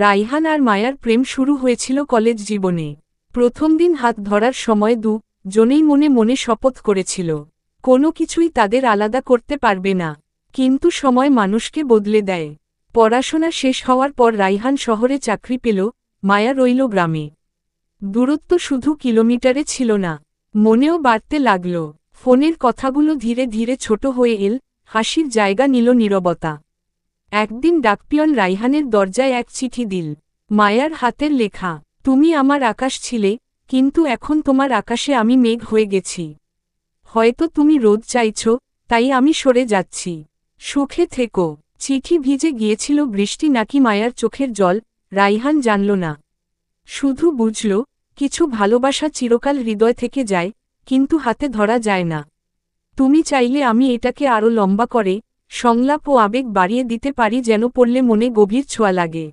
রাইহান আর মায়ার প্রেম শুরু হয়েছিল কলেজ জীবনে। প্রথম দিন হাত ধরার সময় দু জনেই মনে মনে শপথ করেছিল, কোনো কিছুই তাদের আলাদা করতে পারবে না, কিন্তু সময় মানুষকে বদলে দেয়। পড়াশোনা শেষ হওয়ার পর রাইহান শহরে চাকরি পেল, মায়া রইল গ্রামে। দূরত্ব শুধু কিলোমিটারে ছিল না, মনেও বাড়তে লাগল। ফোনের কথাগুলো ধীরে ধীরে ছোট হয়ে এল, হাসির জায়গা নিল নীরবতা। একদিন ডাকপিয়ন রাইহানের দরজায় এক চিঠি দিল, মায়ার হাতের লেখা, তুমি আমার আকাশ ছিলে, কিন্তু এখন তোমার আকাশে আমি মেঘ হয়ে গেছি। হয়তো তুমি রোদ চাইছ, তাই আমি সরে যাচ্ছি। সুখে থেকো। চিঠি ভিজে গিয়েছিল বৃষ্টি নাকি মায়ার চোখের জল, রাইহান জানল না। শুধু বুঝল, কিছু ভালোবাসা চিরকাল হৃদয় থেকে যায়, কিন্তু হাতে ধরা যায় না। তুমি চাইলে আমি এটাকে আরও লম্বা করে সংলাপ ও আবেগ বাড়িয়ে দিতে পারি যেন পড়লে মনে গভীর ছোঁয়া লাগে।